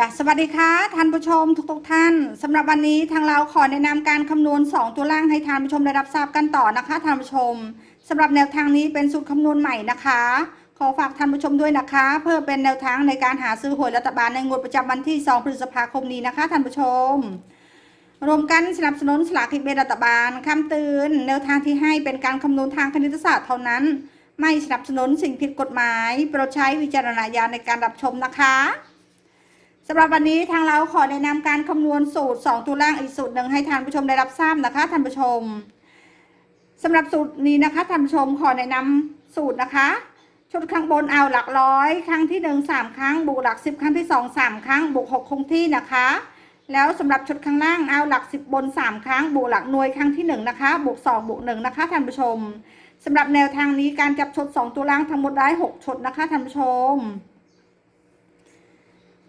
จ้ะสวัสดีค่ะท่านผู้ชมทุกๆทท่านสำหรับวันนี้ทางเราขอแนะนำการคำนวณ 2 ตัวล่างให้ท่านผู้ชมได้รับทราบกันต่อนะคะท่านผู้ชมสำหรับแนวทางนี้เป็นสูตรคำนวณใหม่นะคะ ขอฝากท่านผู้ชมด้วยนะคะ เพื่อเป็นแนวทางในการหาซื้อหวยรัฐบาลในงวดประจำวันที่ 2 พฤษภาคมนี้นะคะท่านผู้ชม รวมกันสนับสนุนสลากกินแบ่งรัฐบาลคำเตือนแนวทางที่ให้เป็นการคำนวณทางคณิตศาสตร์เท่านั้น ไม่สนับสนุนสิ่งผิดกฎหมาย โปรดใช้วิจารณญาณในการรับชมนะคะ สำหรับวันนี้ทางเราขอแนะนำการคำนวณสูตร 2 ตัวล่างอีกสูตรหนึ่งให้ท่านผู้ชมได้รับทราบนะคะท่านผู้ชมสำหรับสูตรนี้นะคะท่านผู้ชมขอแนะนำสูตรนะคะชุดข้างบนเอาหลักร้อย ครั้งที่หนึ่งสามครั้งบวกหลักสิบครั้งที่สองสามครั้งบวกหกคงที่นะคะ แล้วสำหรับชุดข้างล่างเอาหลักสิบบนสามครั้งบวกหลักหน่วยครั้งที่หนึ่งนะคะบวกสองบวกหนึ่งนะคะท่านผู้ชมสำหรับแนวทางนี้การจับชุดสองตัวล่างทั้งหมดได้หกชุดนะคะท่านผู้ชม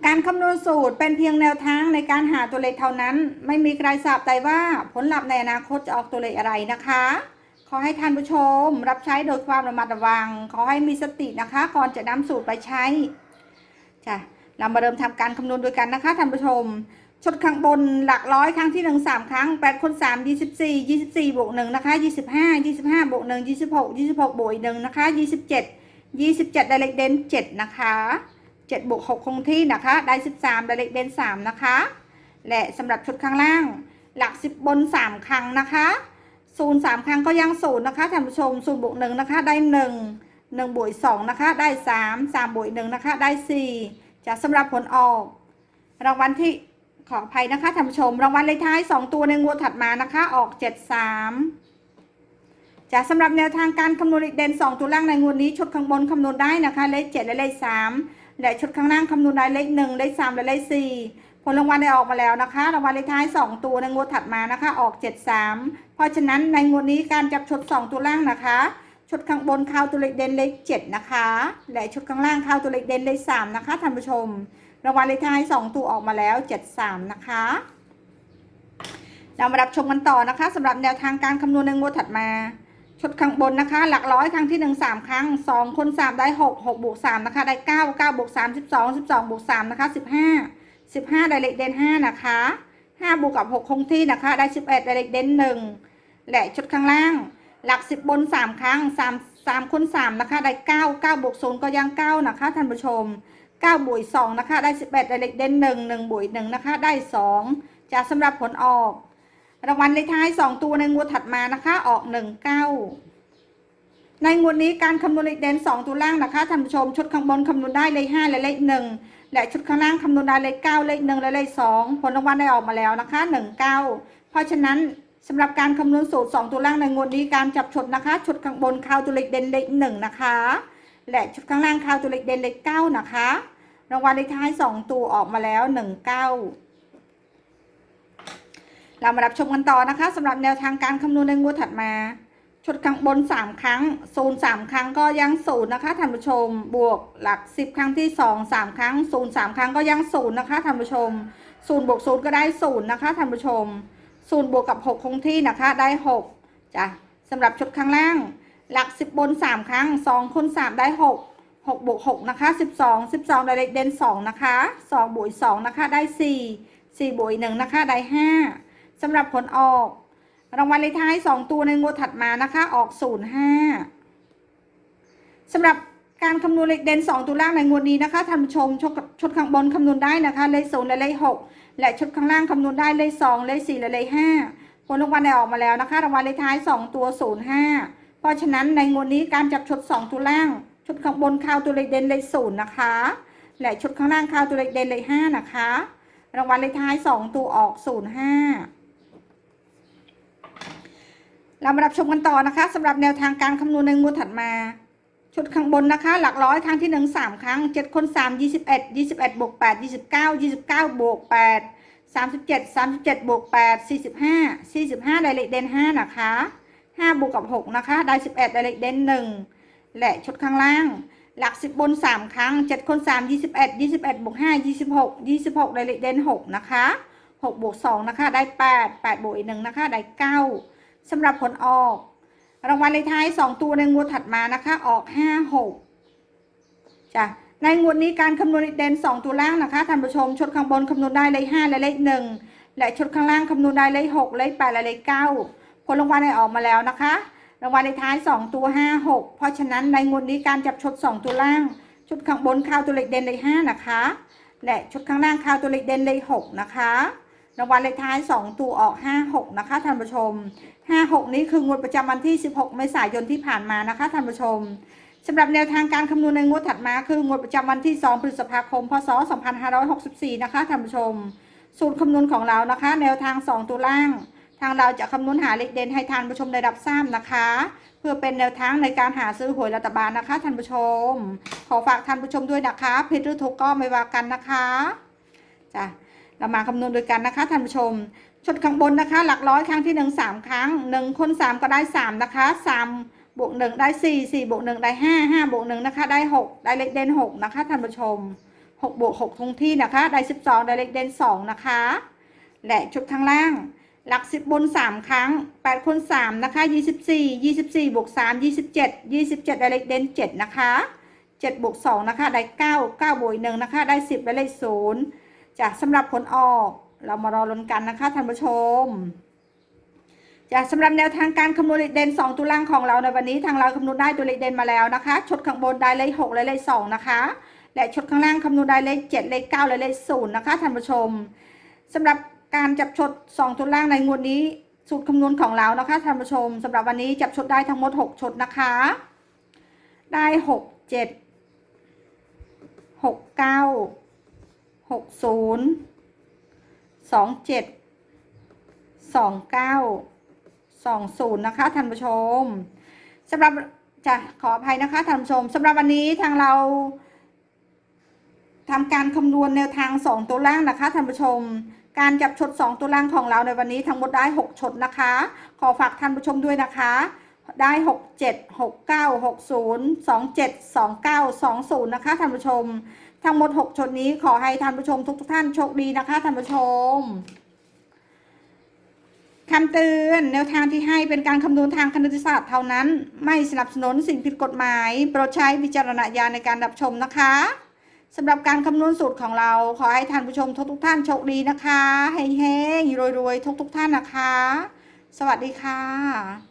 การคำนวณสูตรเป็นเพียงแนวทางในการหาตัวเลขเท่านั้น ไม่มีใครทราบได้ว่าผลลัพธ์ในอนาคตจะออกตัวเลขอะไรนะคะ ขอให้ท่านผู้ชมรับใช้โดยความระมัดระวัง ขอให้มีสตินะคะก่อนจะนำสูตรไปใช้จ้ะเรามาเริ่มทำการคำนวณด้วยกันนะคะท่านผู้ชมชุดข้างบนหลักร้อยครั้งที่หนึ่งสามครั้งแปดคนสามยี่สิบสี่ยี่สิบสี่บวกหนึ่งนะคะยี่สิบห้ายี่สิบห้าบวกหนึ่งยี่สิบหกยี่สิบหกบวกอีกหนึ่งนะคะยี่สิบเจ็ดยี่สิบเจ็ดได้เลขเด่นเจ็ดนะคะ เจ็ดบวกหกคงที่นะคะ ได้สิบสามได้เลขเด่นสามนะคะ และสำหรับชุดข้างล่าง หลักสิบบนสามครั้งนะคะศูนย์สามครั้งก็ยังศูนย์นะคะท่านผู้ชมศูนย์บวกหนึ่งนะคะ ได้หนึ่งหนึ่งบวกสองนะคะ ได้สามสามบวกหนึ่งนะคะ ได้สี่จะสำหรับผลออก รางวัลที่ขออภัยนะคะท่านผู้ชม รางวัลเลขท้าย2ตัวในงวดถัดมานะคะ ออก73จะสำหรับแนวทางการคำนวณเลขเด่น2ตัวล่างในงวดนี้ชุดข้างบนคำนวณได้นะคะ เลข7และเลข3 และชุดข้างล่างคำนวณได้เลข1เลข3และเลข4ผลรางวัลได้ออกมาแล้วนะคะ รางวัลเลขท้าย 2 ตัวในงวดถัดมานะคะ ออก 73 เพราะฉะนั้นในงวดนี้การจับชุด 2 ตัวล่างนะคะ ชุดข้างบนเข้าตัวเลขเด่นเลข 7 นะคะ และชุดข้างล่างเข้าตัวเลขเด่นเลข 3 นะคะท่านผู้ชม รางวัลเลขท้าย 2 ตัวออกมาแล้ว 73 นะคะ เรามารับชมกันต่อนะคะสำหรับแนวทางการคำนวณในงวดถัดมา ชุดข้างบนนะคะ หลักร้อยครั้งที่1 3ครั้ง2คน3ได้6 6บวก3นะคะได้9 9บวก3 12 12บวก3นะคะ15 15ได้เลขเด่น5นะคะ5บวกกับ6คงที่นะคะ ได้11ได้เลขเด่น1และชุดข้างล่าง หลัก10บน3ครั้ง3 3คน3นะคะได้9 9บวก0ก็ยัง9นะคะท่านผู้ชม9บวก2นะคะได้11ได้เลขเด่น1 1บวก1นะคะได้2จะสำหรับผลออก รางวัลเลขท้าย2ตัวในงวดถัดมานะคะออก19ในงวดนี้การคำนวณเลขเด่น2ตัวล่างนะคะท่านผู้ชมชุดข้างบนคำนวณได้เลข5และเลข1และชุดข้างล่างคำนวณได้เลข9เลข1และเลข2ผลรางวัลได้ออกมาแล้วนะคะ19เพราะฉะนั้นสำหรับการคำนวณสูตร 2 ตัวล่างในงวดนี้การจับชุดนะคะชุดข้างบนเข้าตัวเลขเด่นเลข1นะคะ และชุดข้างล่างเข้าตัวเลขเด่นเลข9นะคะ รางวัลเลขท้าย 2 ตัวออกมาแล้ว 19 เรามารับชมกันต่อนะคะสำหรับแนวทางการคำนวณในงวดถัดมาชุดข้างบน 3 ครั้งศูนย์สามครั้งก็ยังศูนย์นะคะท่านผู้ชม บวกหลัก 10 ครั้งที่ 2 3 ครั้งศูนย์สามครั้งก็ยังศูนย์นะคะท่านผู้ชมศูนย์บวกศูนย์ก็ได้ศูนย์นะคะท่านผู้ชมศูนย์บวกกับ 6 คงที่นะคะได้6จ้ะสำหรับชุดข้างล่าง หลัก 10 บน 3 ครั้ง2คูณ3ได้ 6 6บวก6นะคะ12 12ได้เลขเด่น2นะคะ2บวก2นะคะได้ 4 4บวก1นะคะได้ 5 สำหรับผลออก รางวัลเลขท้าย2ตัวในงวดถัดมานะคะ ออก05สำหรับการคำนวณเลขเด่น2ตัวล่างในงวดนี้นะคะท่านผู้ชมชดชดข้างบนคำนวณได้นะคะ เลข0และเลข6และชุดข้างล่างคำนวณได้เลข2เลข4และเลข5ผลรางวัลได้ออกมาแล้วนะคะรางวัลเลขท้าย2ตัว05เพราะฉะนั้นในงวดนี้การจับชุด2ตัวล่างชุดข้างบนข้าตัวเลขเด่นเลข0นะคะและชุดข้างล่างข้าตัวเลขเด่นเลข5นะคะรางวัลเลขท้าย2ตัวออก05 เรามารับชมกันต่อนะคะสำหรับแนวทางการคำนวณในงวดถัดมา ชุดข้างบนนะคะ หลักร้อยครั้งที่หนึ่งสามครั้งเจ็ดคนสามยี่สิบเอ็ดยี่สิบเอ็ดบวกแปดยี่สิบเก้ายี่สิบเก้าบวกแปดสามสิบเจ็ดสามสิบเจ็ดบวกแปดสี่สิบห้าสี่สิบห้าไดเลขเด่นห้านะคะห้าบวกกับหกนะคะได้สิบเอ็ดไดเลขเด่นหนึ่งและชุดข้างล่าง หลักสิบบนสามครั้งเจ็ดคนสามยี่สิบเอ็ดยี่สิบเอ็ดบวกห้ายี่สิบหกยี่สิบหกไดเลขเด่นหกนะคะหกบวกสองนะคะได้แปดแปดบวกอีกหนึ่งนะคะได้เก้า สำหรับผลออก รางวัลเลขท้าย 2 ตัวในงวดถัดมานะคะ ออก 5 6จ้ะในงวดนี้การคำนวณเด่น2 ตัวล่างนะคะท่านผู้ชมชุดข้างบนคำนวณได้เลข5และเลข1และชุดข้างล่างคำนวณได้เลข6เลข8และเลข9ผลรางวัลได้ออกมาแล้วนะคะ รางวัลในท้าย 2 ตัว 5 6 เพราะฉะนั้นในงวดนี้การจับชุด 2 ตัวล่าง ชุดข้างบนข้าวตัวเลขเด่นเลข5นะคะ และชุดข้างล่างข้าวตัวเลขเด่นเลข6นะคะ รางวัลเลขท้าย 2 ตัวออก 5 6 นะคะท่านผู้ชม 5 6 นี้คืองวดประจำวันที่ 16 เมษายนที่ผ่านมานะคะท่านผู้ชมสำหรับแนวทางการคำนวณในงวดถัดมาคืองวดประจำวันที่ 2 พฤษภาคม พศ 2564 นะคะท่านผู้ชม สูตรคำนวณของเรานะคะ แนวทาง 2 ตัวล่าง ทางเราจะคำนวณหาเลขเด่นให้ท่านผู้ชมได้รับทราบนะคะ เพื่อเป็นแนวทางในการหาซื้อหวยรัฐบาลนะคะท่านผู้ชม ขอฝากท่านผู้ชมด้วยนะคะผิดหรือถูกก็ไม่ว่ากันนะคะจ้ะ เรามาคำนวณด้วยกันนะคะท่านผู้ชมชุดข้างบนนะคะ หลักร้อยครั้งที่หนึ่งสามครั้งหนึ่งคนสามก็ได้สามนะคะสามบวกหนึ่งได้สี่สี่บวกหนึ่งได้ห้าห้าบวกหนึ่งนะคะ ได้หกได้เลขเด่นหกนะคะท่านผู้ชมหกบวกหกทงที่นะคะ ได้สิบสองได้เลขเด่นสองนะคะ และชุดข้างล่าง หลักสิบบนสามครั้งแปดคูณสามนะคะยี่สิบสี่ยี่สิบสี่บวกสามยี่สิบเจ็ดยี่สิบเจ็ดได้เลขเด่นเจ็ดนะคะเจ็ดบวกสองนะคะ ได้เก้าเก้าบวกหนึ่งนะคะ ได้สิบได้เลขศูนย์ จะสำหรับผลออกเรามารอลุ้นกันนะคะท่านผู้ชมจะสำหรับแนวทางการคำนวณเลขเด่น2ตัวล่างของเราในวันนี้ทางเราคำนวณได้ตัวเลขเด่นมาแล้วนะคะชุดข้างบนได้เลข6และเลข2นะคะ และชุดข้างล่างคำนวณได้เลข7เลข9และเลข0นะคะท่านผู้ชมสำหรับการจับชด2ตัวล่างในงวดนี้สูตรคำนวณของเรานะคะท่านผู้ชมสำหรับวันนี้จับชดได้ทั้งหมด 6ชดนะคะ ได้ 6 7 6 9 6 0สองเจ็ดสองเก้าสองศูนย์นะคะท่านผู้ชมสำหรับจะขออภัยนะคะท่านผู้ชมสำหรับวันนี้ทางเราทำการคำนวณแนวทางสองตัวล่างนะคะท่านผู้ชม การจับชดสองตัวล่างของเราในวันนี้ทั้งหมดได้หกชดนะคะ ขอฝากท่านผู้ชมด้วยนะคะ ได้หกเจ็ดหกเก้าหกศูนย์สองเจ็ดสองเก้าสองศูนย์นะคะท่านผู้ชม ทั้งหมด6ชนนี้ขอให้ท่านผู้ชมทุกทท่านโชคดีนะคะท่านผู้ชมคำเตือนแนวทางที่ให้เป็นการคำนวณทางคณิตศาสตร์เท่านั้น ไม่สนับสนุนสิ่งผิดกฎหมายโปรดใช้วิจารณญาณในการรับชมนะคะสำหรับการคำนวณสูตรของเราขอให้ท่านผู้ชมทุกทท่านโชคดีนะคะเฮ้งๆรวยๆทุกๆท่านนะคะ สวัสดีค่ะ